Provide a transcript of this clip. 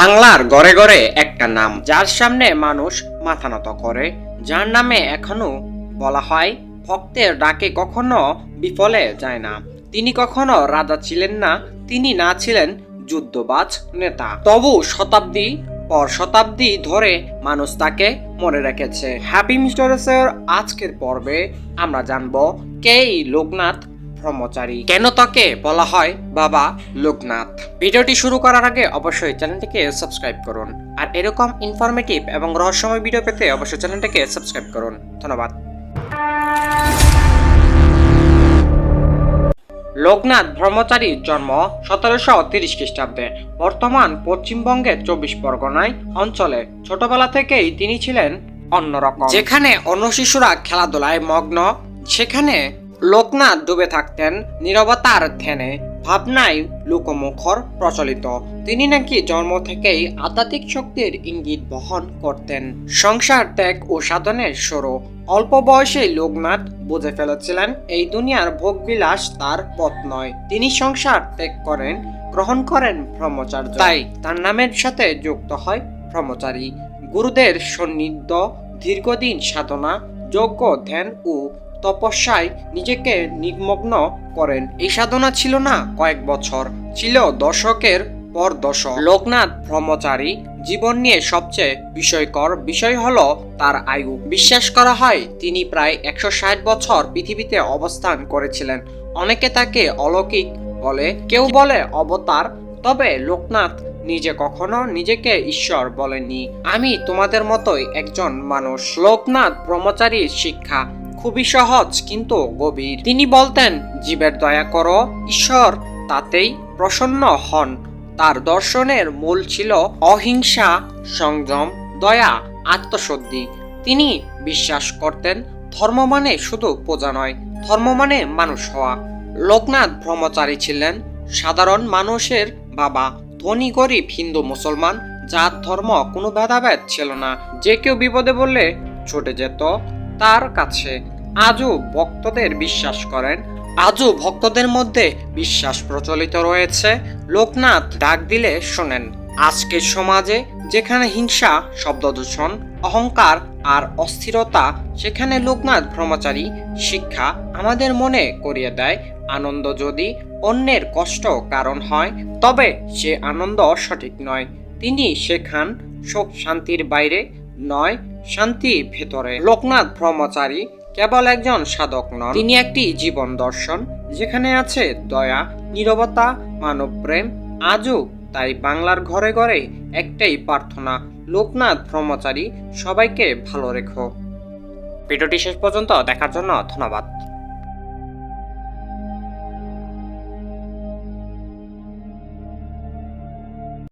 বাংলার গড়ে গড়ে একটা নাম, যার সামনে মানুষ মাথা নত করে, যার নামে এখনও বলা হয়, ভক্তের ডাকে কখনো বিফলে যায় না। তিনি কখনো রাজা ছিলেন না, তিনি না ছিলেন যুদ্ধবাজ নেতা। তবু শতাব্দী পর শতাব্দী ধরে মানুষ তাকে মনে রেখেছে। হ্যাপি মিস্টারেসের আজকের পর্বে আমরা জানব কে লোকনাথ ব্রহ্মচারী। কেন তাকে বলা হয় বাবা লোকনাথ? ভিডিওটি শুরু করার আগে অবশ্যই চ্যানেলটিকে সাবস্ক্রাইব করুন। আর এরকম ইনফরমেটিভ এবং রহস্যময় ভিডিও পেতে অবশ্যই চ্যানেলটিকে সাবস্ক্রাইব করুন। ধন্যবাদ। লোকনাথ ব্রহ্মচারীর জন্ম সতেরোশো তিরিশ খ্রিস্টাব্দে। বর্তমান পশ্চিমবঙ্গের চব্বিশ পরগনায় অঞ্চলে। ছোটবেলা থেকেই তিনি ছিলেন অন্যরকম। যেখানে অন্য শিশুরা খেলাধুলায় মগ্ন, সেখানে লোকনাথ ডুবে থাকতেন, নীরবতার ধ্যানে ভাবনায় লোকমুখর প্রচলিত। তিনি নাকি জন্ম থেকেই আধ্যাত্মিক শক্তির ইঙ্গিত বহন করতেন। সংসার ত্যাগ ও সাধনের শুরু। অল্প বয়সে লোকনাথ বুঝে ফেলেছিলেন, এই দুনিয়ার ভোগবিলাস তার পথ নয়। তিনি সংসার ত্যাগ করেন, গ্রহণ করেন ব্রহ্মচার্য। তাই তার নামের সাথে যুক্ত হয় ব্রহ্মচারী। গুরুদের সান্নিধ্য, দীর্ঘদিন সাধনা যোগ্য ধ্যান ও তপস্যায় নিজেকে নিমগ্ন করেন। এই সাধনা ছিল না কয়েক বছর, ছিল দশকের পর দশক। লোকনাথ ব্রহ্মচারী জীবন নিয়ে সবচেয়ে বিষয়কর বিষয় হল তার আয়ু। বিশ্বাস করা হয় তিনি প্রায় একশো ষাট বছর পৃথিবীতে অবস্থান করেছিলেন। অনেকে তাকে অলৌকিক বলে, কেউ বলে অবতার, তবে লোকনাথ নিজে কখনো নিজেকে ঈশ্বর বলেননি। আমি তোমাদের মতোই একজন মানুষ। লোকনাথ ব্রহ্মচারীর শিক্ষা খুবই সহজ, কিন্তু গভীর। তিনি বলতেন, জীবের দয়া করো, ঈশ্বর তাতেই প্রসন্ন হন। তার দর্শনের মূল ছিল অহিংসা, সংযম, দয়া, আত্মশুদ্ধি। তিনি বিশ্বাস করতেন, ধর্ম মানে শুধু পূজা নয়, ধর্ম মানে মানুষ হওয়া। লোকনাথ ব্রহ্মচারী ছিলেন সাধারণ মানুষের বাবা। ধনী, গরিব, হিন্দু, মুসলমান, জাত, ধর্ম, কোনো ভেদাভেদ ছিল না। যে কেউ বিপদে বললে ছুটে যেত তার কাছে। আজও ভক্তদের বিশ্বাস করেন। আজও ভক্তদের মধ্যে বিশ্বাস প্রচলিত রয়েছে। লোকনাথ ডাক দিলে শোনেন, আজকের সমাজে যেখানে হিংসা, শব্দদূষণ, অহংকার আর অস্থিরতা, সেখানে লোকনাথ ব্রহ্মচারী শিক্ষা আমাদের মনে করিয়ে দেয়। আনন্দ যদি অন্যের কষ্ট কারণ হয়, তবে সে আনন্দ সঠিক নয়। তিনি শেখান সুখ শান্তির বাইরে নয়, শান্তি ভেতরে। লোকনাথ ব্রহ্মচারী কেবল একজন সাধক নন। তিনি একটি জীবন দর্শন, যেখানে আছে দয়া, নিরবতা মানব প্রেম আজও তাই বাংলার ঘরে ঘরে একটাই প্রার্থনা, লোকনাথ ব্রহ্মচারী সবাইকে ভালো রেখো। ভিডিওটি শেষ পর্যন্ত দেখার জন্য ধন্যবাদ।